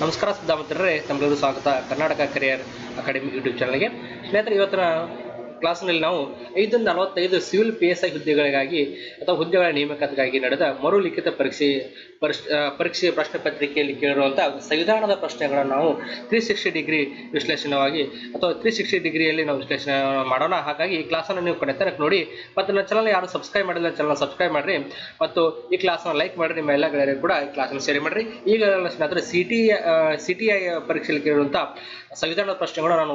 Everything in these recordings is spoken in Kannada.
ನಮಸ್ಕಾರ ಸಿದ್ಧಾಮಿತ್ರರೇ ತಮಗೆಲ್ಲರೂ ಸ್ವಾಗತ ಕರ್ನಾಟಕ ಕರಿಯರ್ ಅಕಾಡೆಮಿ ಯೂಟ್ಯೂಬ್ ಚಾನಲ್ಗೆ. ಸ್ನೇಹಿತರೆ, ಇವತ್ತಿನ ಕ್ಲಾಸ್ನಲ್ಲಿ ನಾವು ಐದು ನಲವತ್ತೈದು ಸಿವಿಲ್ ಪಿ ಎಸ್ ಐ ಹುದ್ದೆಗಳಿಗಾಗಿ ಅಥವಾ ಹುದ್ದೆಗಳ ನೇಮಕಾತಿಗಾಗಿ ನಡೆದ ಮರು ಲಿಖಿತ ಪರೀಕ್ಷೆ ಪರೀಕ್ಷೆಯ ಪ್ರಶ್ನೆ ಪತ್ರಿಕೆಯಲ್ಲಿ ಕೇಳಿರುವಂಥ ಸಂವಿಧಾನದ ಪ್ರಶ್ನೆಗಳನ್ನು ನಾವು ತ್ರೀ ಸಿಕ್ಸ್ಟಿ ಡಿಗ್ರಿ ವಿಶ್ಲೇಷಣವಾಗಿ ಅಥವಾ ತ್ರೀ ಸಿಕ್ಸ್ಟಿ ಡಿಗ್ರಿಯಲ್ಲಿ ನಾವು ವಿಶ್ಲೇಷಣೆ ಮಾಡೋಣ. ಹಾಗಾಗಿ ಈ ಕ್ಲಾಸನ್ನು ನೀವು ಕಡೆ ತನಕ ನೋಡಿ. ಮತ್ತು ನನ್ನ ಚಾನಲ್ ಯಾರು ಸಬ್ಸ್ಕ್ರೈಬ್ ಮಾಡಿಲ್ಲ ಚಾನಲ್ ಸಬ್ಸ್ಕ್ರೈಬ್ ಮಾಡಿರಿ. ಮತ್ತು ಈ ಕ್ಲಾಸನ್ನು ಲೈಕ್ ಮಾಡಿರಿ. ನಿಮ್ಮ ಎಲ್ಲ ಗೆಳೆಯರಿಗೂ ಕೂಡ ಈ ಕ್ಲಾಸನ್ನು ಶೇರ್ ಮಾಡಿರಿ. ಈಗ ಸ್ನೇಹಿತರೆ C T C T I ಪರೀಕ್ಷೆಯಲ್ಲಿ ಕೇಳಿರುವಂಥ ಸಂವಿಧಾನದ ಪ್ರಶ್ನೆಗಳು ನಾನು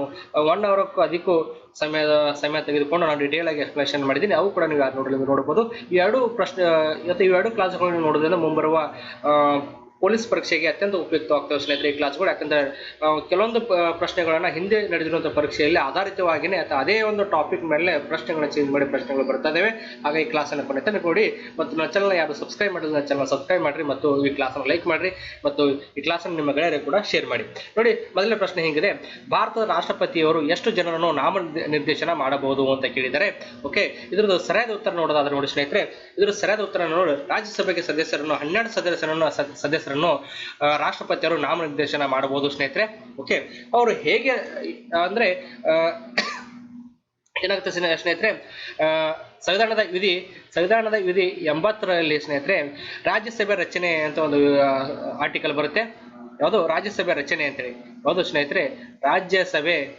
ಒನ್ ಅವರ್ಕ್ಕೂ ಅದಕ್ಕೂ ಸಮಯದ ಸಮಯ ತೆಗೆದುಕೊಂಡು ನಾನು ಡೀಟೇಲ್ ಆಗಿ ಎಕ್ಸ್ಪ್ಲೇಷನ್ ಮಾಡಿದ್ದೀನಿ. ಅವು ಕೂಡ ನೀವು ಯಾರು ನೋಡಲಿ ನೋಡಬಹುದು ಈ ಎರಡು ಪ್ರಶ್ನೆ ಇವತ್ತು ಈ ಎರಡು ಕ್ಲಾಸ್ಗಳು ನೀವು ನೋಡೋದ್ರಿಂದ ಮುಂಬರುವ ಆ, ಪೊಲೀಸ್ ಪರೀಕ್ಷೆಗೆ ಅತ್ಯಂತ ಉಪಯುಕ್ತವಾಗ್ತವೆ ಸ್ನೇಹಿತರೆ ಈ ಕ್ಲಾಸ್ಗಳು ಯಾಕಂದ್ರೆ ಕೆಲವೊಂದು ಪ್ರಶ್ನೆಗಳನ್ನು ಹಿಂದೆ ನಡೆದಿರುವಂಥ ಪರೀಕ್ಷೆಯಲ್ಲಿ ಆಧಾರಿತವಾಗಿಯೇ ಅಥವಾ ಅದೇ ಒಂದು ಟಾಪಿಕ್ ಮೇಲೆ ಪ್ರಶ್ನೆಗಳನ್ನ ಚೇಂಜ್ ಮಾಡಿ ಪ್ರಶ್ನೆಗಳು ಬರ್ತಾ ಇದಾವೆ. ಹಾಗೆ ಈ ಕ್ಲಾಸನ್ನು ಕೊನೆ ತನಕ ನೋಡಿ. ಮತ್ತು ನನ್ನ ಚಾನಲ್ ಯಾರು ಸಬ್ಸ್ಕ್ರೈಬ್ ಮಾಡಿದ್ರೆ ನನ್ನ ಚಾನಲ್ ಸಬ್ಸ್ಕ್ರೈಬ್ ಮಾಡಿರಿ ಮತ್ತು ಈ ಕ್ಲಾಸನ್ನು ಲೈಕ್ ಮಾಡಿರಿ ಮತ್ತು ಈ ಕ್ಲಾಸನ್ನು ನಿಮ್ಮ ಗೆಳೆಯರಿಗೆ ಕೂಡ ಶೇರ್ ಮಾಡಿ. ನೋಡಿ, ಮೊದಲನೇ ಪ್ರಶ್ನೆ ಹೇಗಿದೆ. ಭಾರತದ ರಾಷ್ಟ್ರಪತಿಯವರು ಎಷ್ಟು ಜನರನ್ನು ನಾಮ ನಿರ್ದೇಶನ ಮಾಡಬಹುದು ಅಂತ ಕೇಳಿದ್ದಾರೆ. ಓಕೆ ಇದ್ರದ್ದು ಸರಿಯಾದ ಉತ್ತರ ನೋಡೋದಾದ್ರೆ ನೋಡಿ ಸ್ನೇಹಿತರೆ ಇದರ ಸರಿಯಾದ ಉತ್ತರ ನೋಡಿ. ರಾಜ್ಯಸಭೆಗೆ ಸದಸ್ಯರನ್ನು, ಹನ್ನೆರಡು ಸದಸ್ಯರನ್ನು ಸ- ಆ, ರಾಷ್ಟ್ರಪತಿಯವರು ನಾಮನಿರ್ದೇಶನ ಮಾಡಬಹುದು ಸ್ನೇಹಿತರೆ. ಓಕೆ ಅವರು ಹೇಗೆ ಅಂದ್ರೆ ಏನಾಗುತ್ತೆ ಸ್ನೇ- ಸ್ನೇಹಿತರೆ ಸಂವಿಧಾನದ ವಿಧಿ ಸಂವಿಧಾನದ ವಿಧಿ ಎಂಬತ್ತರಲ್ಲಿ ಸ್ನೇಹಿತರೆ ರಾಜ್ಯಸಭೆ ರಚನೆ ಅಂತ ಒಂದು ಆರ್ಟಿಕಲ್ ಬರುತ್ತೆ. ಯಾವುದು? ರಾಜ್ಯಸಭೆ ರಚನೆ ಅಂತೇಳಿ. ಯಾವುದು ಸ್ನೇಹಿತರೆ? ರಾಜ್ಯಸಭೆ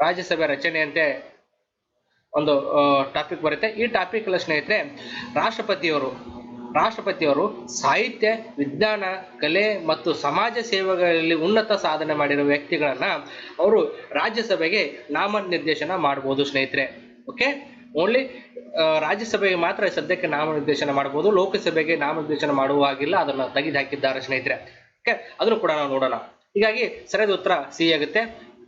ರಾಜ್ಯಸಭೆ ರಚನೆ ಅಂತೆ ಒಂದು ಟಾಪಿಕ್ ಬರುತ್ತೆ. ಈ ಟಾಪಿಕ್ ಸ್ನೇಹಿತರೆ ರಾಷ್ಟ್ರಪತಿಯವರು ರಾಷ್ಟ್ರಪತಿಯವರು ಸಾಹಿತ್ಯ, ವಿಜ್ಞಾನ, ಕಲೆ ಮತ್ತು ಸಮಾಜ ಸೇವೆಗಳಲ್ಲಿ ಉನ್ನತ ಸಾಧನೆ ಮಾಡಿರುವ ವ್ಯಕ್ತಿಗಳನ್ನ ಅವರು ರಾಜ್ಯಸಭೆಗೆ ನಾಮನಿರ್ದೇಶನ ಮಾಡಬಹುದು ಸ್ನೇಹಿತರೆ. ಓಕೆ ಓನ್ಲಿ ರಾಜ್ಯಸಭೆಗೆ ಮಾತ್ರ ಸದ್ಯಕ್ಕೆ ನಾಮನಿರ್ದೇಶನ ಮಾಡಬಹುದು ಲೋಕಸಭೆಗೆ ನಾಮನಿರ್ದೇಶನ ಮಾಡುವ ಹಾಗಿಲ್ಲ, ಅದನ್ನ ತೆಗೆದು ಹಾಕಿದ್ದಾರೆ, ಸ್ನೇಹಿತರೆ. ಓಕೆ ಅದನ್ನು ಕೂಡ ನಾವು ನೋಡೋಣ. ಹೀಗಾಗಿ ಸರಿಯಾದ ಉತ್ತರ ಸಿ ಆಗುತ್ತೆ.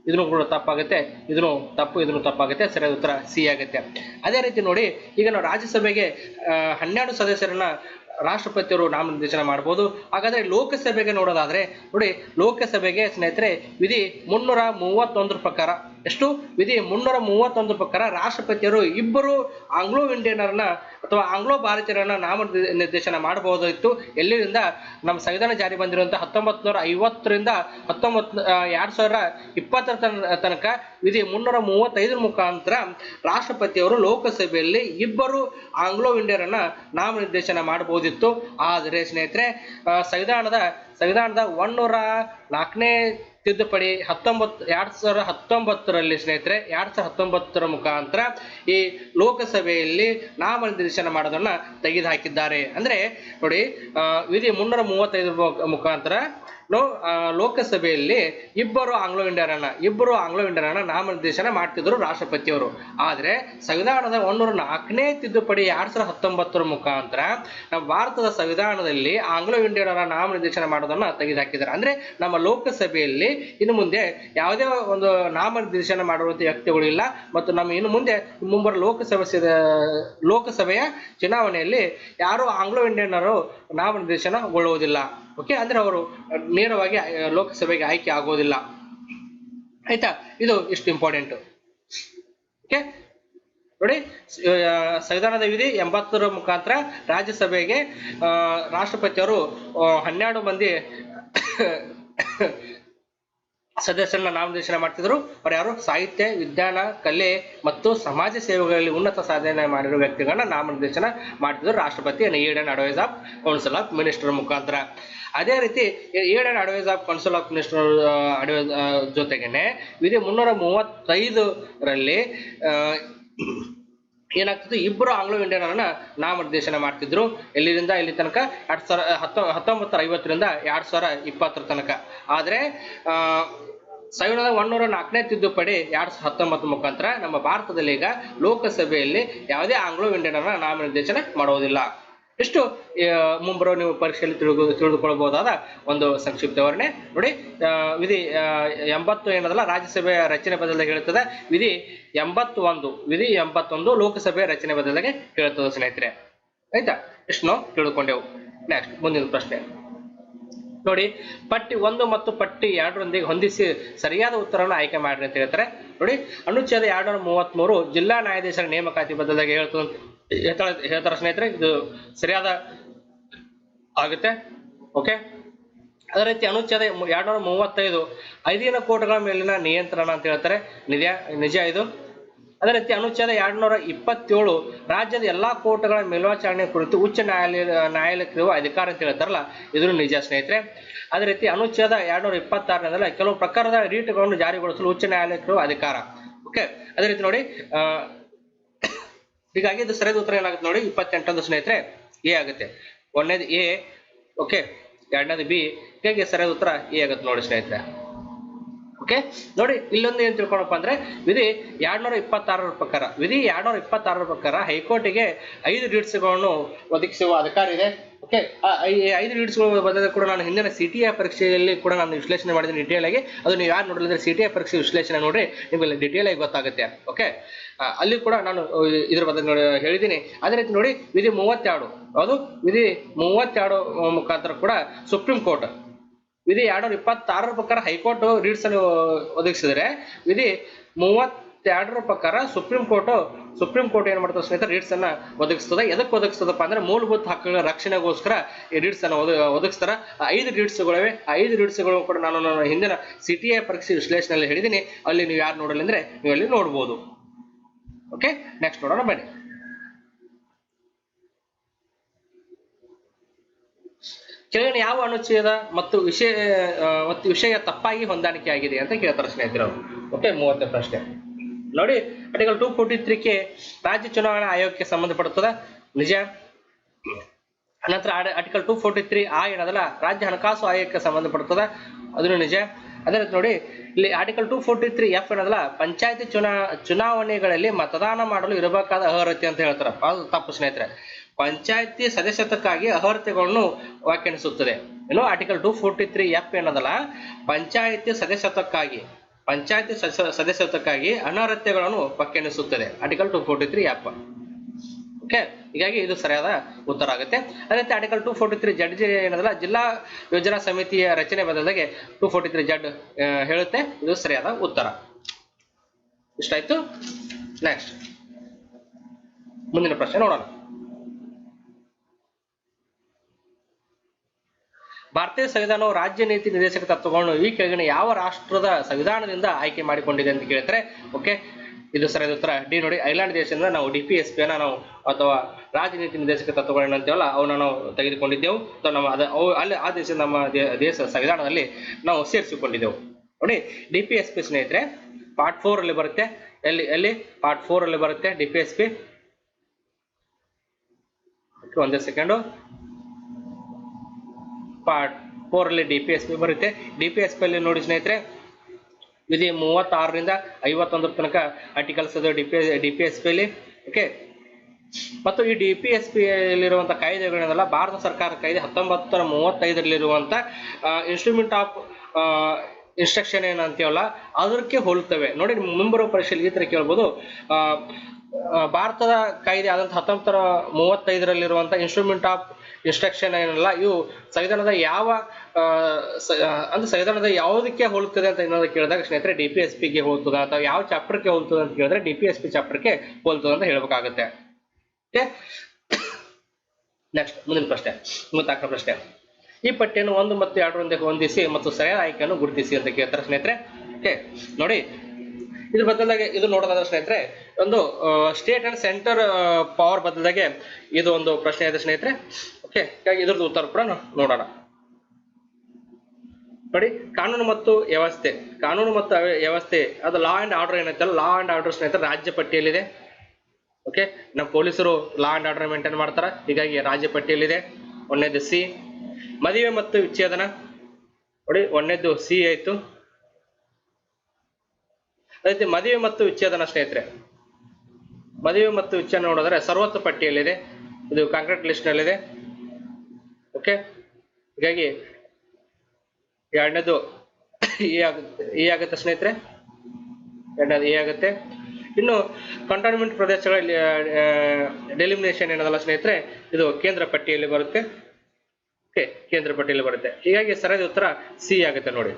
ಇದನ್ನು ಕೂಡ ತಪ್ಪಾಗುತ್ತೆ ಇದನ್ನು ತಪ್ಪು ಇದನ್ನು ತಪ್ಪಾಗುತ್ತೆ, ಸರಿಯಾದ ಉತ್ತರ ಸಿ ಆಗುತ್ತೆ. ಅದೇ ರೀತಿ ನೋಡಿ, ಈಗ ನಾವು ರಾಜ್ಯಸಭೆಗೆ ಹನ್ನೆರಡು ಸದಸ್ಯರನ್ನ ರಾಷ್ಟ್ರಪತಿಯವರು ನಾಮನಿರ್ದೇಶನ ಮಾಡ್ಬೋದು. ಹಾಗಾದ್ರೆ ಲೋಕಸಭೆಗೆ ನೋಡೋದಾದ್ರೆ, ನೋಡಿ, ಲೋಕಸಭೆಗೆ ಸ್ನೇಹಿತರೆ, ವಿಧಿ ಮುನ್ನೂರ ಮೂವತ್ತೊಂದರ ಪ್ರಕಾರ ಎಷ್ಟು? ವಿಧಿ ಮುನ್ನೂರ ಮೂವತ್ತೊಂದು ಪ್ರಕಾರ ರಾಷ್ಟ್ರಪತಿಯರು ಇಬ್ಬರು ಆಂಗ್ಲೋ ಇಂಡಿಯನರನ್ನ ಅಥವಾ ಆಂಗ್ಲೋ ಭಾರತೀಯರನ್ನ ನಾಮ ನಿರ್ದೇಶನ ಮಾಡಬಹುದಾಗಿತ್ತು. ಎಲ್ಲಿಂದ? ನಮ್ಮ ಸಂವಿಧಾನ ಜಾರಿ ಬಂದಿರುವಂತಹ ಹತ್ತೊಂಬತ್ ನೂರ ಐವತ್ತರಿಂದ ಹತ್ತೊಂಬತ್ ಎರಡ್ ಸಾವಿರ ಇಪ್ಪತ್ತರ ತನ- ತನಕ ವಿಧಿ ಮುನ್ನೂರ ಮೂವತ್ತೈದರ ಮುಖಾಂತರ ರಾಷ್ಟ್ರಪತಿಯವರು ಲೋಕಸಭೆಯಲ್ಲಿ ಇಬ್ಬರು ಆಂಗ್ಲೋ ಇಂಡಿಯರನ್ನ ನಾಮನಿರ್ದೇಶನ ಮಾಡಬಹುದಿತ್ತು. ಆದರೆ ಸ್ನೇಹಿತರೆ ಸಂವಿಧಾನದ ಸಂವಿಧಾನದ ಒನ್ನೂರ ನಾಲ್ಕನೇ ತಿದ್ದುಪಡಿ ಹತ್ತೊಂಬತ್ತು ಎರಡ್ ಸಾವಿರದ ಹತ್ತೊಂಬತ್ತರಲ್ಲಿ ಸ್ನೇಹಿತರೆ, ಎರಡ್ ಸಾವಿರದ ಹತ್ತೊಂಬತ್ತರ ಮುಖಾಂತರ ಈ ಲೋಕಸಭೆಯಲ್ಲಿ ನಾಮನಿರ್ದೇಶನ ಮಾಡೋದನ್ನ ತೆಗೆದುಹಾಕಿದ್ದಾರೆ. ಅಂದ್ರೆ ನೋಡಿ ವಿಧಿ ಮುನ್ನೂರ ಮೂವತ್ತೈದು ಮುಖಾಂತರ ಆ, ಲೋಕಸಭೆಯಲ್ಲಿ ಇಬ್ಬರು ಆಂಗ್ಲೋ ಇಂಡಿಯರನ್ನ ಇಬ್ಬರು ಆಂಗ್ಲೋ ಇಂಡಿಯರನ್ನ ನಾಮನಿರ್ದೇಶನ ಮಾಡ್ತಿದ್ರು ರಾಷ್ಟ್ರಪತಿಯವರು. ಆದರೆ ಸಂವಿಧಾನದ ಒಂದೂರ ನಾಲ್ಕನೇ ತಿದ್ದುಪಡಿ ಎರಡ್ ಸಾವಿರದ ಹತ್ತೊಂಬತ್ತರ ಮುಖಾಂತರ ನಮ್ಮ ಭಾರತದ ಸಂವಿಧಾನದಲ್ಲಿ ಆಂಗ್ಲೋ ಇಂಡಿಯನರ ನಾಮನಿರ್ದೇಶನ ಮಾಡೋದನ್ನ ತೆಗೆದುಹಾಕಿದ್ದಾರೆ. ಅಂದ್ರೆ ನಮ್ಮ ಲೋಕಸಭೆಯಲ್ಲಿ ಇನ್ನು ಮುಂದೆ ಯಾವುದೇ ಒಂದು ನಾಮನಿರ್ದೇಶನ ಮಾಡುವಂತ ವ್ಯಕ್ತಿಗಳು ಇಲ್ಲ. ಮತ್ತು ನಮ್ಮ ಇನ್ನು ಮುಂದೆ ಮುಂಬರುವ ಲೋಕಸಭೆ ಲೋಕಸಭೆಯ ಚುನಾವಣೆಯಲ್ಲಿ ಯಾರು ಆಂಗ್ಲೋ ಇಂಡಿಯನ್ನರು ನಾಮನಿರ್ದೇಶನಗೊಳ್ಳುವುದಿಲ್ಲ. ಓಕೆ ಅಂದ್ರೆ ಅವರು ನೇರವಾಗಿ ಲೋಕಸಭೆಗೆ ಆಯ್ಕೆ ಆಗೋದಿಲ್ಲ. ಆಯ್ತಾ? ಇದು ಇಷ್ಟು ಇಂಪಾರ್ಟೆಂಟ್ ಓಕೆ ನೋಡಿ ಸಂವಿಧಾನದ ವಿಧಿ ಎಂಬತ್ತರ ಮುಖಾಂತರ ರಾಜ್ಯಸಭೆಗೆ ರಾಷ್ಟ್ರಪತಿಯವರು ಹನ್ನೆರಡು ಮಂದಿ ಸದಸ್ಯರನ್ನ ನಾಮನಿರ್ದೇಶನ ಮಾಡ್ತಿದ್ರು. ಅವ್ರು ಯಾರು? ಸಾಹಿತ್ಯ, ವಿಜ್ಞಾನ, ಕಲೆ ಮತ್ತು ಸಮಾಜ ಸೇವೆಗಳಲ್ಲಿ ಉನ್ನತ ಸಾಧನೆ ಮಾಡಿರುವ ವ್ಯಕ್ತಿಗಳನ್ನ ನಾಮನಿರ್ದೇಶನ ಮಾಡ್ತಿದ್ರು. ರಾಷ್ಟ್ರಪತಿ aid and advice of council of minister ಮುಖಾಂತರ. ಅದೇ ರೀತಿ aid and and advice of council of minister advice ಜೊತೆಗೇನೆ ವಿಧಿ ಮುನ್ನೂರ ಮೂವತ್ತೈದರಲ್ಲಿ ಏನಾಗ್ತಿತ್ತು? ಇಬ್ಬರು ಆಂಗ್ಲೋ ಇಂಡಿಯನರನ್ನ ನಾಮನಿರ್ದೇಶನ ಮಾಡ್ತಿದ್ರು. ಎಲ್ಲಿಂದ? ಇಲ್ಲಿ ತನಕ ಎರಡ್ ಸಾವಿರ, ಹತ್ತೊ ಹತ್ತೊಂಬತ್ತರ ಐವತ್ತರಿಂದ ಎರಡ್ ಸಾವಿರ ಇಪ್ಪತ್ತರ ತನಕ. ಆದ್ರೆ ಸಾವಿರದ ಒಂದೂರ ನಾಲ್ಕನೇ ತಿದ್ದುಪಡಿ ಎರಡ್ ಸಾವಿರದ ಹತ್ತೊಂಬತ್ತು ಮುಖಾಂತರ ನಮ್ಮ ಭಾರತದಲ್ಲಿ ಈಗ ಲೋಕಸಭೆಯಲ್ಲಿ ಯಾವುದೇ ಆಂಗ್ಲೋ ಇಂಡಿಯನರನ್ನ ನಾಮನಿರ್ದೇಶನ ಮಾಡುವುದಿಲ್ಲ ಇಷ್ಟು ಮುಂಬರುವ ನೀವು ಪರೀಕ್ಷೆಯಲ್ಲಿ ತಿಳಿದು ತಿಳಿದುಕೊಳ್ಳಬಹುದಾದ ಒಂದು ಸಂಕ್ಷಿಪ್ತ ವಿವರಣೆ. ನೋಡಿ ವಿಧಿ ಎಂಬತ್ತು ಏನದಲ್ಲ ರಾಜ್ಯಸಭೆಯ ರಚನೆ ಬದಲಾಗಿ ಹೇಳುತ್ತದೆ ವಿಧಿ ಎಂಬತ್ತೊಂದು ವಿಧಿ ಎಂಬತ್ತೊಂದು ಲೋಕಸಭೆ ರಚನೆ ಬದಲಾಗಿ ಹೇಳುತ್ತದೆ ಸ್ನೇಹಿತರೆ. ಆಯ್ತಾ? ಇಷ್ಟು ನಾವು ತಿಳ್ಕೊಂಡೆವು ನೆಕ್ಸ್ಟ್ ಮುಂದಿನ ಪ್ರಶ್ನೆ. ನೋಡಿ, ಪಟ್ಟಿ ಒಂದು ಮತ್ತು ಪಟ್ಟಿ ಎರಡರೊಂದಿಗೆ ಹೊಂದಿಸಿ ಸರಿಯಾದ ಉತ್ತರವನ್ನು ಆಯ್ಕೆ ಮಾಡ್ರಿ ಅಂತ ಹೇಳ್ತಾರೆ. ನೋಡಿ, ಅನುಚ್ಛೇದ ಎರಡ್ನೂರ ಮೂವತ್ಮೂರು ಜಿಲ್ಲಾ ನ್ಯಾಯಾಧೀಶರ ನೇಮಕಾತಿ ಬದಲಾಗಿ ಹೇಳ್ತದೆ ಹೇಳ್ತಾಳೆ ಹೇಳ್ತಾರ ಸ್ನೇಹಿತರೆ, ಇದು ಸರಿಯಾದ ಆಗುತ್ತೆ ಓಕೆ ಅದೇ ರೀತಿ ಅನುಚ್ಛೇದ ಎರಡ್ನೂರ ಮೂವತ್ತೈದು ಐದಿನ ಕೋರ್ಟ್ಗಳ ಮೇಲಿನ ನಿಯಂತ್ರಣ ಅಂತ ಹೇಳ್ತಾರೆ, ನಿಜ ನಿಜ ಇದು. ಅದೇ ರೀತಿ ಅನುಚ್ಛೇದ ಎರಡ್ನೂರ ಇಪ್ಪತ್ತೇಳು ರಾಜ್ಯದ ಎಲ್ಲಾ ಕೋರ್ಟ್ಗಳ ಮೇಲ್ವಿಚಾರಣೆ ಕುರಿತು ಉಚ್ಚ ನ್ಯಾಯಾಲಯ, ನ್ಯಾಯಾಲಯಕ್ಕಿರುವ ಅಧಿಕಾರ ಅಂತ ಹೇಳ್ತಾರಲ್ಲ, ಇದು ನಿಜ ಸ್ನೇಹಿತರೆ. ಅದೇ ರೀತಿ ಅನುಚ್ಛೇದ ಎರಡ್ನೂರ ಕೆಲವು ಪ್ರಕಾರದ ರೀಟ್ಗಳನ್ನು ಜಾರಿಗೊಳಿಸಲು ಉಚ್ಚ ನ್ಯಾಯಾಲಯಕ್ಕಿರುವ ಅಧಿಕಾರ ಓಕೆ ಅದೇ ರೀತಿ ನೋಡಿ ಹೀಗಾಗಿ ಇದು ಸರಿಯಾದ ಉತ್ತರ ಏನಾಗುತ್ತೆ ನೋಡಿ, ಇಪ್ಪತ್ತೆಂಟೊಂದು ಸ್ನೇಹಿತರೆ, ಎ ಆಗುತ್ತೆ. ಒಂದನೇದು ಎ, ಓಕೆ? ಎರಡನೇದು ಬಿ, ಹೀಗಾಗಿ ಸರಿಯಾದ ಉತ್ತರ ಎ ಆಗುತ್ತೆ ನೋಡಿ ಸ್ನೇಹಿತರೆ. ಓಕೆ? ನೋಡಿ, ಇಲ್ಲೊಂದು ಏನ್ ತಿಳ್ಕೊಳಪ್ಪ ಅಂದ್ರೆ, ವಿಧಿ ಎರಡ್ನೂರ ಇಪ್ಪತ್ತಾರರ ಪ್ರಕಾರ, ವಿಧಿ ಎರಡ್ನೂರ ಇಪ್ಪತ್ತಾರರ ಪ್ರಕಾರ ಹೈಕೋರ್ಟಿಗೆ ಐದು ರಿಟ್ಸ್ಗಳನ್ನು ಒದಗಿಸುವ ಅಧಿಕಾರ ಇದೆ. ಓಕೆ ಐದು ರೀಡ್ಸ್ಗಳು ಬಂದಾಗ ಕೂಡ ನಾನು ಹಿಂದಿನ ಸಿ ಟಿ ಪರೀಕ್ಷೆಯಲ್ಲಿ ಕೂಡ ನಾನು ವಿಶ್ಲೇಷಣೆ ಮಾಡಿದ್ದೀನಿ ಡೀಟೇಲ್ ಆಗಿ. ಅದು ನೀವು ಯಾರು ನೋಡಿದ್ರೆ ಸಿ ಟಿ ಪರೀಕ್ಷೆ ವಿಶ್ಲೇಷಣೆ ನೋಡ್ರಿ ನಿಮಗೆ ಡೀಟೇಲ್ ಆಗಿ ಗೊತ್ತಾಗುತ್ತೆ. ಓಕೆ ಅಲ್ಲಿ ಕೂಡ ನಾನು ಇದ್ರ ಬಗ್ಗೆ ಹೇಳಿದ್ದೀನಿ. ಅದೇ ರೀತಿ ನೋಡಿ, ವಿಧಿ ಮೂವತ್ತೆರಡು. ಅದು ವಿಧಿ ಮೂವತ್ತೆರಡು ಮುಖಾಂತರ ಕೂಡ ಸುಪ್ರೀಂ ಕೋರ್ಟ್ ವಿಧಿ ಎರಡ್ನೂರ ಇಪ್ಪತ್ತಾರರ ಪ್ರಕಾರ ಹೈಕೋರ್ಟ್ ರೀಡ್ಸ್ ಅನ್ನು ಒದಗಿಸಿದರೆ, ವಿಧಿ ಮೂವತ್ತೆರಡರ ಪ್ರಕಾರ ಸುಪ್ರೀಂ ಕೋರ್ಟ್ ಸುಪ್ರೀಂ ಕೋರ್ಟ್ ಏನ್ ಮಾಡ್ತದೆ ಸ್ನೇಹಿತರೆ? ರೀಟ್ಸ್ ಅನ್ನ ಒದಗಿಸ್ತದೆ. ಎದಕ್ಕೆ ಒದಗಿಸ್ತದಪ್ಪ ಅಂದ್ರೆ ಮೂಲಭೂತ ಹಕ್ಕುಗಳ ರಕ್ಷಣೆಗೋಸ್ಕರ ಈ ರೀಟ್ಸ್ ಅನ್ನ ಒದ, ಒದಗಿಸ್ತಾರ. ಐದು ರೀಡ್ಸ್ಗಳಿವೆ ಆ ಐದು ರೀಡ್ಸ್ಗಳು ಕೂಡ ನಾನು ನನ್ನ ಹಿಂದಿನ ಸಿ ಟಿ ಐ ಪರೀಕ್ಷೆ ವಿಶ್ಲೇಷಣೆಯಲ್ಲಿ ಹೇಳಿದ್ದೀನಿ. ಅಲ್ಲಿ ನೀವು ಯಾರು ನೋಡಲಿ ಅಂದ್ರೆ ನೀವು ಅಲ್ಲಿ ನೋಡ್ಬೋದು. ಓಕೆ ನೆಕ್ಸ್ಟ್ ನೋಡೋಣ, ಬನ್ನಿ. ಕೆಳಗಿನ ಯಾವ ಅನುಚ್ಛೇದ ಮತ್ತು ವಿಷಯ ಮತ್ತು ವಿಷಯ ತಪ್ಪಾಗಿ ಹೊಂದಾಣಿಕೆ ಆಗಿದೆ ಅಂತ ಕೇಳ್ತಾರೆ ಸ್ನೇಹಿತರು. ಓಕೆ ಮೂವತ್ತನೇ ಪ್ರಶ್ನೆ. ನೋಡಿ ಆರ್ಟಿಕಲ್ ಟೂ ಫೋರ್ಟಿ ತ್ರೀಗೆ ರಾಜ್ಯ ಚುನಾವಣಾ ಆಯೋಗಕ್ಕೆ ಸಂಬಂಧಪಡುತ್ತದೆ ನಿಜ. ನಂತರ ಆರ್ಟಿಕಲ್ ಟೂ ಫೋರ್ಟಿ ತ್ರೀ ಆ ಏನದಲ್ಲ, ರಾಜ್ಯ ಹಣಕಾಸು ಆಯೋಗಕ್ಕೆ ಸಂಬಂಧಪಡುತ್ತದೆ, ಅದನ್ನು ನಿಜ. ಅದೇ ರೀತಿ ನೋಡಿ, ಇಲ್ಲಿ article two forty three F ಏನದಲ್ಲ, ಪಂಚಾಯತಿ ಚುನಾ, ಚುನಾವಣೆಗಳಲ್ಲಿ ಮತದಾನ ಮಾಡಲು ಇರಬೇಕಾದ ಅರ್ಹತೆ ಅಂತ ಹೇಳ್ತಾರೆ. ಅದು ತಪ್ಪು ಸ್ನೇಹಿತರೆ. ಪಂಚಾಯತಿ ಸದಸ್ಯತ್ವಕ್ಕಾಗಿ ಅರ್ಹತೆಗಳನ್ನು ವ್ಯಾಖ್ಯಾನಿಸುತ್ತದೆ. ಏನು article two forty three F ಏನದಲ್ಲ, ಪಂಚಾಯತಿ ಸದಸ್ಯತ್ವಕ್ಕಾಗಿ ಪಂಚಾಯತಿ ಸದಸ್ಯ- ಸದಸ್ಯತ್ವಕ್ಕಾಗಿ ಅನರ್ಹತೆಗಳನ್ನು ಪಕ್ಕೆಣಿಸುತ್ತದೆ article two forty three app okay ಹೀಗಾಗಿ ಇದು ಸರಿಯಾದ ಉತ್ತರ ಆಗುತ್ತೆ. ಅದೇ ರೀತಿ article two forty three Z ಏನದಲ್ಲ, ಜಿಲ್ಲಾ ಯೋಜನಾ ಸಮಿತಿಯ ರಚನೆ ಬದಲಾಗಿ ಟೂ ಫೋರ್ಟಿ ತ್ರೀ ಜಡ್ ಹೇಳುತ್ತೆ. ಇದು ಸರಿಯಾದ ಉತ್ತರ. ಇಷ್ಟಾಯ್ತು ನೆಕ್ಸ್ಟ್ ಮುಂದಿನ ಪ್ರಶ್ನೆ ನೋಡೋಣ. ಭಾರತೀಯ ಸಂವಿಧಾನವು ರಾಜ್ಯ ನೀತಿ ನಿರ್ದೇಶಕ ತತ್ವಗಳನ್ನು ಈ ಕೆಳಗಿನ ಯಾವ ರಾಷ್ಟ್ರದ ಸಂವಿಧಾನದಿಂದ ಆಯ್ಕೆ ಮಾಡಿಕೊಂಡಿದೆ ಅಂತ ಕೇಳಿದ್ರೆ, ಓಕೆ, ಇದು ಸರಿಯಾದ ಉತ್ತರ. ಡಿ ನೋಡಿ ಐಲ್ಯಾಂಡ್ ದೇಶದಿಂದ ನಾವು ಡಿ ಪಿ ಎಸ್ ಪಿ ನಾವು ಅಥವಾ ರಾಜ್ಯ ನೀತಿ ನಿರ್ದೇಶಕ ತತ್ವಗಳನ್ನ ಅಂತೇವಲ್ಲ ಅವನ್ನ ನಾವು ತೆಗೆದುಕೊಂಡಿದ್ದೆವು. ಅಥವಾ ನಮ್ಮ ಅಲ್ಲಿ ಆ ದೇಶ ನಮ್ಮ ದೇಶ ಸಂವಿಧಾನದಲ್ಲಿ ನಾವು ಸೇರಿಸಿಕೊಂಡಿದ್ದೆವು. ನೋಡಿ, ಡಿ ಪಿ ಎಸ್ ಪಿ ಸ್ನೇಹಿತರೆ ಪಾರ್ಟ್ ಫೋರ್ ಅಲ್ಲಿ ಬರುತ್ತೆ. ಎಲ್ಲಿ ಎಲ್ಲಿ? ಪಾರ್ಟ್ ಫೋರ್ ಅಲ್ಲಿ ಬರುತ್ತೆ ಡಿ ಪಿ ಎಸ್ ಪಿ. ಒಂದೇ ಸೆಕೆಂಡು ಪಾರ್ಟ್ ಫೋರ್ ಅಲ್ಲಿ ಡಿ ಪಿ ಎಸ್ ಪಿ ಬರುತ್ತೆ. ಡಿ ಪಿ ಎಸ್ ಪಿ ಅಲ್ಲಿ ನೋಡಿ ಸ್ನೇಹಿತರೆ, ವಿಧಿ ಮೂವತ್ತಾರರಿಂದ ಐವತ್ತೊಂದರ ತನಕ ಆರ್ಟಿಕಲ್ಸ್ ಅದು D P D P S okay ಮತ್ತು ಈ ಡಿ ಪಿ ಎಸ್ ಪಿ ಯಲ್ಲಿರುವಂಥ ಕಾಯ್ದೆಗಳನ್ನೆಲ್ಲ ಭಾರತ ಸರ್ಕಾರ ಕಾಯ್ದೆ ಹತ್ತೊಂಬತ್ತರ ಮೂವತ್ತೈದರಲ್ಲಿರುವಂಥ ಇನ್ಸ್ಟ್ರೂಮೆಂಟ್ ಆಫ್ ಇನ್ಸ್ಟ್ರಕ್ಷನ್ ಏನಂತೀವಲ್ಲ, ಅದಕ್ಕೆ ಹೋಲುತ್ತವೆ. ನೋಡಿ, ಮುಂಬರುವ ಪರೀಕ್ಷೆಯಲ್ಲಿ ಈ ಥರ ಕೇಳ್ಬೋದು. ಭಾರತದ ಕಾಯ್ದೆ ಆದಂತಹ ಹತ್ತೊಂಬತ್ತರ ಮೂವತ್ತೈದರಲ್ಲಿರುವಂತಹ ಇನ್ಸ್ಟ್ರೂಮೆಂಟ್ ಆಫ್ ಇನ್ಸ್ಟ್ರಕ್ಷನ್ ಏನಲ್ಲ ಇವು ಸಂವಿಧಾನದ ಯಾವ ಅಂದ್ರೆ ಸಂವಿಧಾನದ ಯಾವುದಕ್ಕೆ ಹೋಲುತ್ತದೆ ಅಂತ ಏನಾದ್ರು ಕೇಳಿದಾಗ ಸ್ನೇಹಿತರೆ ಡಿ ಪಿ ಎಸ್ ಪಿಗೆ ಹೋಲ್ತದ ಅಥವಾ ಯಾವ ಚಾಪ್ಟರ್ಗೆ ಹೋಲ್ತದೆ ಅಂತ ಕೇಳಿದ್ರೆ ಡಿ ಪಿ ಎಸ್ ಪಿ ಚಾಪ್ಟರ್ಗೆ ಹೋಲ್ತದೆ ಅಂತ ಹೇಳ್ಬೇಕಾಗತ್ತೆ. ನೆಕ್ಸ್ಟ್ ಮುಂದಿನ ಪ್ರಶ್ನೆ ಮುಂದಾಕ್ರ ಪ್ರಶ್ನೆ. ಈ ಪಟ್ಟಿಯನ್ನು ಒಂದು ಮತ್ತು ಎರಡರೊಂದಿಗೆ ಹೊಂದಿಸಿ ಮತ್ತು ಸರಿಯಾದ ಆಯ್ಕೆಯನ್ನು ಗುರುತಿಸಿ ಅಂತ ಕೇಳ್ತಾರೆ ಸ್ನೇಹಿತರೆ. ಓಕೆ ನೋಡಿ ಇದ್ರ ಬದಲಾಗಿ ಇದು ನೋಡೋದಾದ್ರೆ ಸ್ನೇಹಿತರೆ ಒಂದು ಸ್ಟೇಟ್ ಅಂಡ್ ಸೆಂಟರ್ ಪವರ್ ಬದಲಾಗೆ ಇದು ಒಂದು ಪ್ರಶ್ನೆ ಇದೆ ಸ್ನೇಹಿತರೆ. ಓಕೆ ಹಾಗಾಗಿ ಇದ್ರದ್ದು ಉತ್ತರ ಕೂಡ ನೋಡೋಣ. ನೋಡಿ, ಕಾನೂನು ಮತ್ತು ವ್ಯವಸ್ಥೆ. ಕಾನೂನು ಮತ್ತು ವ್ಯವಸ್ಥೆ, ಅದು ಲಾ ಅಂಡ್ ಆರ್ಡರ್ ಏನೈತಲ್ಲ ಲಾ ಅಂಡ್ ಆರ್ಡರ್ ಸ್ನೇಹಿತರೆ, ರಾಜ್ಯ ಪಟ್ಟಿಯಲ್ಲಿದೆ. ಓಕೆ ನಮ್ಮ ಪೊಲೀಸರು ಲಾ ಅಂಡ್ ಆರ್ಡರ್ ಮೇಂಟೈನ್ ಮಾಡ್ತಾರೆ. ಹೀಗಾಗಿ ರಾಜ್ಯ ಪಟ್ಟಿಯಲ್ಲಿದೆ. ಒಂದನೇದು ಸಿ ಮದುವೆ ಮತ್ತು ವಿಚ್ಛೇದನ. ನೋಡಿ ಒಂದನೇದು ಸಿ ಆಯ್ತು. ಅದೇ ಮದುವೆ ಮತ್ತು ವಿಚ್ಛೇದನ ಸ್ನೇಹಿತರೆ. ಮದುವೆ ಮತ್ತು ವಿಚ್ಛೇದನ ನೋಡಿದ್ರೆ ಸರ್ವತ್ತು ಪಟ್ಟಿಯಲ್ಲಿದೆ. ಇದು ಕಾಂಕ್ರೀಟ್ ಲಿಸ್ಟ್ ನಲ್ಲಿದೆ. ಓಕೆ ಹೀಗಾಗಿ ಎರಡನೇದು ಎ ಆಗುತ್ತೆ ಎ ಆಗುತ್ತೆ ಸ್ನೇಹಿತರೆ. ಎರಡನೇದು ಎ ಆಗುತ್ತೆ. ಇನ್ನು ಕಂಟೋನ್ಮೆಂಟ್ ಪ್ರದೇಶಗಳ ಡೆಲಿಮಿನೇಷನ್ ಏನದಲ್ಲ ಸ್ನೇಹಿತರೆ, ಇದು ಕೇಂದ್ರ ಪಟ್ಟಿಯಲ್ಲಿ ಬರುತ್ತೆ. ಓಕೆ ಕೇಂದ್ರ ಪಟ್ಟಿಯಲ್ಲಿ ಬರುತ್ತೆ. ಹೀಗಾಗಿ ಸರಿಯಾದ ಉತ್ತರ ಸಿ ಆಗುತ್ತೆ ನೋಡಿ.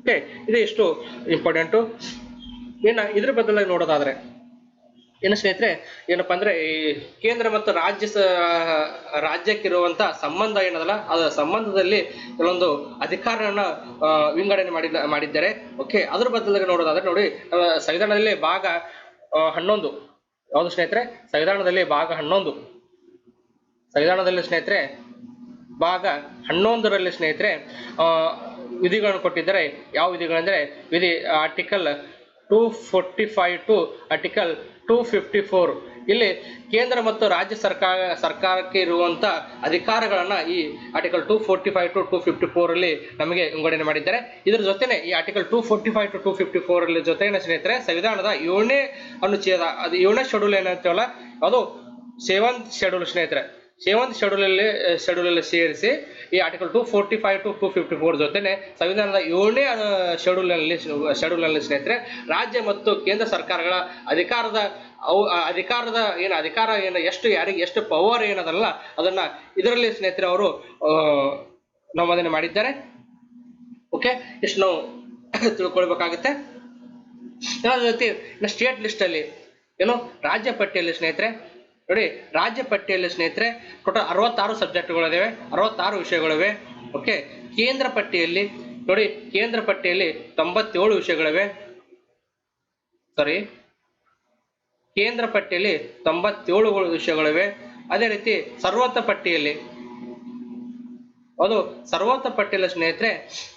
ಓಕೆ ಇದು ಎಷ್ಟು ಇಂಪಾರ್ಟೆಂಟು ಇನ್ನು ಇದ್ರ ಬದಲಾಗಿ ನೋಡೋದಾದ್ರೆ ಏನು ಸ್ನೇಹಿತರೆ ಏನಪ್ಪಾ ಅಂದ್ರೆ ಈ ಕೇಂದ್ರ ಮತ್ತು ರಾಜ್ಯ ರಾಜ್ಯಕ್ಕಿರುವಂತ ಸಂಬಂಧ ಏನದಲ್ಲ ಅದರ ಸಂಬಂಧದಲ್ಲಿ ಕೆಲವೊಂದು ಅಧಿಕಾರವನ್ನು ಆ, ವಿಂಗಡಣೆ ಮಾಡಿದ ಮಾಡಿದ್ದಾರೆ. ಓಕೆ ಅದ್ರ ಬದಲಾಗಿ ನೋಡೋದಾದ್ರೆ ನೋಡಿ ಸಂವಿಧಾನದಲ್ಲಿ ಭಾಗ ಹನ್ನೊಂದು. ಯಾವುದು ಸ್ನೇಹಿತರೆ? ಸಂವಿಧಾನದಲ್ಲಿ ಭಾಗ ಹನ್ನೊಂದು. ಸಂವಿಧಾನದಲ್ಲಿ ಸ್ನೇಹಿತರೆ ಭಾಗ ಹನ್ನೊಂದರಲ್ಲಿ ಸ್ನೇಹಿತರೆ ವಿಧಿಗಳನ್ನು ಕೊಟ್ಟಿದ್ದಾರೆ. ಯಾವ ವಿಧಿಗಳಂದ್ರೆ ವಿಧಿ article two forty five to article two fifty four ಇಲ್ಲಿ ಕೇಂದ್ರ ಮತ್ತು ರಾಜ್ಯ ಸರ್ಕಾರ, ಸರ್ಕಾರಕ್ಕೆ ಇರುವಂತ ಅಧಿಕಾರಗಳನ್ನು ಈ article two forty five to two fifty four ಅಲ್ಲಿ ನಮಗೆ ವಿಂಗಡಣೆ ಮಾಡಿದ್ದಾರೆ. ಇದರ ಜೊತೆನೆ ಈ article two forty five to two fifty four ಅಲ್ಲಿ ಜೊತೆನೆ ಸ್ನೇಹಿತರೆ, ಸಂವಿಧಾನದ ಏಳನೇ ಅನುಚ್ಛೇದ, ಅದು ಏಳನೇ ಶೆಡ್ಯೂಲ್ ಏನಂತೇವಲ್ಲ, ಅದು ಸೆವೆಂತ್ ಶೆಡ್ಯೂಲ್ ಸ್ನೇಹಿತರೆ. ಸೆವೆಂತ್ ಶೆಡ್ಯೂಲ್ ಅಲ್ಲಿ ಶೆಡ್ಯೂಲ್ ಅಲ್ಲಿ ಸೇರಿಸಿ ಈ article two forty five to two fifty four ಜೊತೆನೆ ಸಂವಿಧಾನದ ಏಳನೇ ಶೆಡ್ಯೂಲ್ ಶೆಡ್ಯೂಲ್ನಲ್ಲಿ ಶೆಡ್ಯೂಲ್ನಲ್ಲಿ ಸ್ನೇಹಿತರೆ, ರಾಜ್ಯ ಮತ್ತು ಕೇಂದ್ರ ಸರ್ಕಾರಗಳ ಅಧಿಕಾರದ ಅವು ಅಧಿಕಾರದ ಏನು, ಅಧಿಕಾರ ಏನು, ಎಷ್ಟು ಯಾರಿಗೆ ಎಷ್ಟು ಪವರ್ ಏನದಲ್ಲ ಅದನ್ನ ಇದರಲ್ಲಿ ಸ್ನೇಹಿತರೆ ಅವರು ನಮೂದನೆ ಮಾಡಿದ್ದಾರೆ. ಓಕೆ ಇಷ್ಟು ನಾವು ತಿಳ್ಕೊಳ್ಬೇಕಾಗುತ್ತೆ. ಜೊತೆ ಸ್ಟೇಟ್ ಲಿಸ್ಟ್ ಅಲ್ಲಿ, ಏನು, ರಾಜ್ಯ ಪಟ್ಟಿಯಲ್ಲಿ ಸ್ನೇಹಿತರೆ ನೋಡಿ, ರಾಜ್ಯ ಪಟ್ಟಿಯಲ್ಲಿ ಸ್ನೇಹಿತರೆ, ಟೋಟಲ್ ಅರವತ್ತಾರು ಸಬ್ಜೆಕ್ಟ್ಗಳಿವೆ ಅರವತ್ತಾರು ವಿಷಯಗಳಿವೆ, ಓಕೆ? ಕೇಂದ್ರ ಪಟ್ಟಿಯಲ್ಲಿ, ನೋಡಿ, ಕೇಂದ್ರ ಪಟ್ಟಿಯಲ್ಲಿ ತೊಂಬತ್ತೇಳು ವಿಷಯಗಳಿವೆ. ಸರಿ ಕೇಂದ್ರ ಪಟ್ಟಿಯಲ್ಲಿ ತೊಂಬತ್ತೇಳು ವಿಷಯಗಳಿವೆ. ಅದೇ ರೀತಿ ಸರ್ವೋತ್ತ ಪಟ್ಟಿಯಲ್ಲಿ ಅದು ಸರ್ವೋತ್ತ ಪಟ್ಟಿಯಲ್ಲಿ ಸ್ನೇಹಿತರೆ,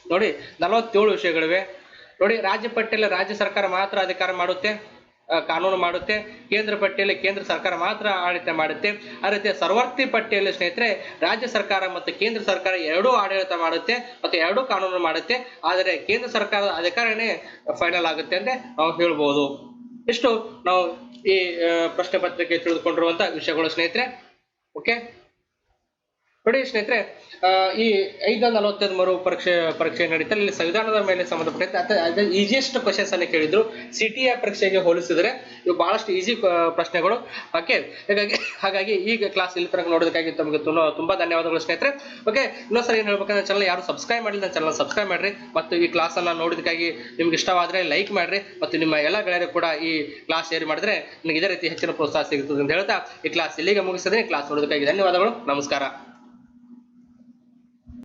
ನೋಡಿ, ನಲವತ್ತೇಳು ವಿಷಯಗಳಿವೆ. ನೋಡಿ, ರಾಜ್ಯ ಪಟ್ಟಿಯಲ್ಲಿ ರಾಜ್ಯ ಸರ್ಕಾರ ಮಾತ್ರ ಅಧಿಕಾರ ಮಾಡುತ್ತೆ. ಕಾನೂನು ಮಾಡುತ್ತೆ. ಕೇಂದ್ರ ಪಟ್ಟಿಯಲ್ಲಿ ಕೇಂದ್ರ ಸರ್ಕಾರ ಮಾತ್ರ ಆಡಳಿತ ಮಾಡುತ್ತೆ. ಆ ರೀತಿ ಸರ್ವರ್ತಿ ಪಟ್ಟಿಯಲ್ಲಿ ಸ್ನೇಹಿತರೆ, ರಾಜ್ಯ ಸರ್ಕಾರ ಮತ್ತು ಕೇಂದ್ರ ಸರ್ಕಾರ ಎರಡೂ ಆಡಳಿತ ಮಾಡುತ್ತೆ ಮತ್ತು ಎರಡೂ ಕಾನೂನು ಮಾಡುತ್ತೆ. ಆದರೆ ಕೇಂದ್ರ ಸರ್ಕಾರದ ಅಧಿಕಾರನೇ ಫೈನಲ್ ಆಗುತ್ತೆ ಅಂತ ನಾವು ಹೇಳ್ಬೋದು. ಇಷ್ಟು ನಾವು ಈ ಪ್ರಶ್ನೆ ಪತ್ರಿಕೆ ತಿಳಿದುಕೊಂಡಿರುವಂತಹ ವಿಷಯಗಳು ಸ್ನೇಹಿತರೆ. ಓಕೆ ನೋಡಿ ಸ್ನೇಹಿತರೆ ಈ ಐದು ನಲವತ್ತೈದು ಮರು ಪರೀಕ್ಷೆ ಪರೀಕ್ಷೆ ನಡೀತಾ ಇಲ್ಲಿ ಸಂವಿಧಾನದ ಮೇಲೆ ಸಂಬಂಧಪಟ್ಟಂತೆ ಈಸಿಯೆಸ್ಟ್ ಕ್ವಶನ್ಸ್ ಅನ್ನು ಕೇಳಿದ್ರು. ಸಿಟಿಯ ಪರೀಕ್ಷೆಗೆ ಹೋಲಿಸಿದ್ರೆ ಇವು ಬಹಳಷ್ಟು ಈಸಿ ಪ್ರಶ್ನೆಗಳು. ಓಕೆ ಹಾಗಾಗಿ ಹಾಗಾಗಿ ಈಗ ಕ್ಲಾಸ್ ಇಲ್ಲಿ ತನಕ ನೋಡೋದಕ್ಕಾಗಿ ತಮಗೆ ತುಂಬ, ತುಂಬಾ ಧನ್ಯವಾದಗಳು ಸ್ನೇಹಿತರೆ. ಓಕೆ ಇನ್ನೊಂದ್ಸರಿ ಏನು ಹೇಳ್ಬೇಕಂದ್ರೆ ಚಾನಲ್ ಯಾರು ಸಬ್ಸ್ಕ್ರೈಬ್ ಮಾಡಿಲ್ಲ ನನ್ನ ಚಾನಲ್ ಸಬ್ಸ್ಕ್ರೈಬ್ ಮಾಡ್ರಿ. ಮತ್ತು ಈ ಕ್ಲಾಸ್ ಅನ್ನ ನೋಡೋದಕ್ಕಾಗಿ ನಿಮ್ಗೆ ಇಷ್ಟವಾದ್ರೆ ಲೈಕ್ ಮಾಡ್ರಿ. ಮತ್ತು ನಿಮ್ಮ ಎಲ್ಲ ಗೆಳೆಯರು ಕೂಡ ಈ ಕ್ಲಾಸ್ ಶೇರ್ ಮಾಡಿದ್ರೆ ನಿಮಗೆ ಇದೇ ರೀತಿ ಹೆಚ್ಚಿನ ಪ್ರೋತ್ಸಾಹ ಸಿಗುತ್ತದೆ ಅಂತ ಹೇಳ್ತಾ ಈ ಕ್ಲಾಸ್ ಇಲ್ಲಿಗೆ ಮುಗಿಸಿದ್ರೆ ಕ್ಲಾಸ್ ನೋಡೋದಕ್ಕಾಗಿ ಧನ್ಯವಾದಗಳು. ನಮಸ್ಕಾರ.